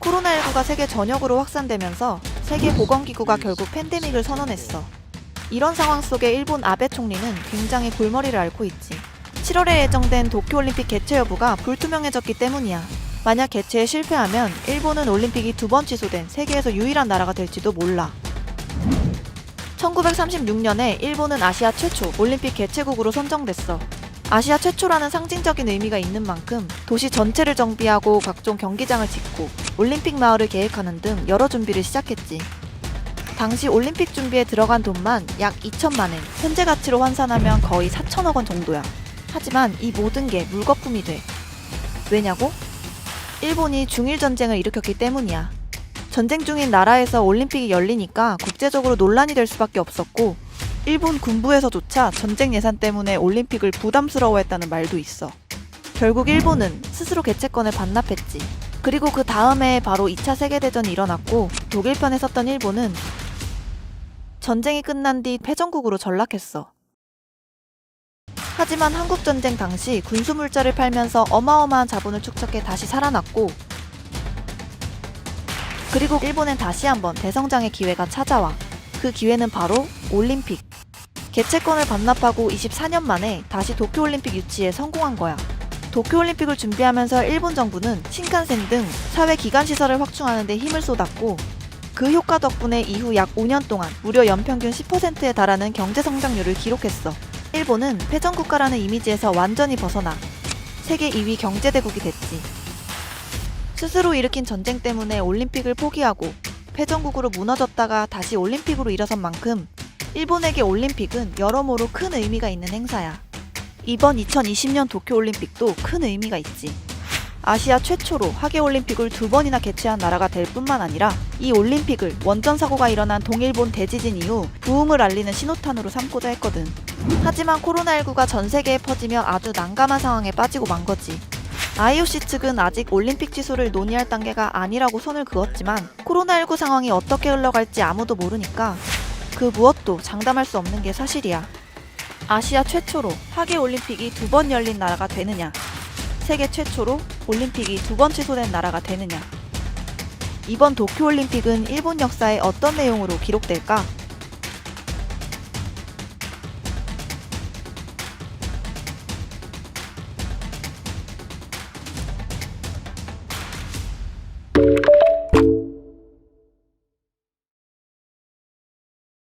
코로나19가 세계 전역으로 확산되면서 세계보건기구가 결국 팬데믹을 선언했어. 이런 상황 속에 일본 아베 총리는 굉장히 골머리를 앓고 있지. 7월에 예정된 도쿄올림픽 개최 여부가 불투명해졌기 때문이야. 만약 개최에 실패하면 일본은 올림픽이 두 번 취소된 세계에서 유일한 나라가 될지도 몰라. 1936년에 일본은 아시아 최초 올림픽 개최국으로 선정됐어. 아시아 최초라는 상징적인 의미가 있는 만큼 도시 전체를 정비하고 각종 경기장을 짓고 올림픽 마을을 계획하는 등 여러 준비를 시작했지. 당시 올림픽 준비에 들어간 돈만 약 2천만 엔, 현재 가치로 환산하면 거의 4천억 원 정도야. 하지만 이 모든 게 물거품이 돼. 왜냐고? 일본이 중일 전쟁을 일으켰기 때문이야. 전쟁 중인 나라에서 올림픽이 열리니까 국제적으로 논란이 될 수밖에 없었고, 일본 군부에서조차 전쟁 예산 때문에 올림픽을 부담스러워했다는 말도 있어. 결국 일본은 스스로 개최권을 반납했지. 그리고 그 다음에 바로 2차 세계대전이 일어났고, 독일 편에 섰던 일본은 전쟁이 끝난 뒤 패전국으로 전락했어. 하지만 한국전쟁 당시 군수물자를 팔면서 어마어마한 자본을 축적해 다시 살아났고, 그리고 일본엔 다시 한번 대성장의 기회가 찾아와. 그 기회는 바로 올림픽. 개최권을 반납하고 24년 만에 다시 도쿄올림픽 유치에 성공한 거야. 도쿄올림픽을 준비하면서 일본 정부는 신칸센 등 사회 기관 시설을 확충하는 데 힘을 쏟았고 그 효과 덕분에 이후 약 5년 동안 무려 연평균 10%에 달하는 경제 성장률을 기록했어. 일본은 패전 국가라는 이미지에서 완전히 벗어나 세계 2위 경제대국이 됐지. 스스로 일으킨 전쟁 때문에 올림픽을 포기하고 패전국으로 무너졌다가 다시 올림픽으로 일어선 만큼 일본에게 올림픽은 여러모로 큰 의미가 있는 행사야. 이번 2020년 도쿄올림픽도 큰 의미가 있지. 아시아 최초로 하계올림픽을 두 번이나 개최한 나라가 될 뿐만 아니라 이 올림픽을 원전 사고가 일어난 동일본 대지진 이후 부흥을 알리는 신호탄으로 삼고자 했거든. 하지만 코로나19가 전 세계에 퍼지며 아주 난감한 상황에 빠지고 만 거지. IOC 측은 아직 올림픽 취소를 논의할 단계가 아니라고 손을 그었지만 코로나19 상황이 어떻게 흘러갈지 아무도 모르니까 그 무엇도 장담할 수 없는 게 사실이야. 아시아 최초로 하계 올림픽이 두 번 열린 나라가 되느냐, 세계 최초로 올림픽이 두 번 취소된 나라가 되느냐. 이번 도쿄 올림픽은 일본 역사에 어떤 내용으로 기록될까?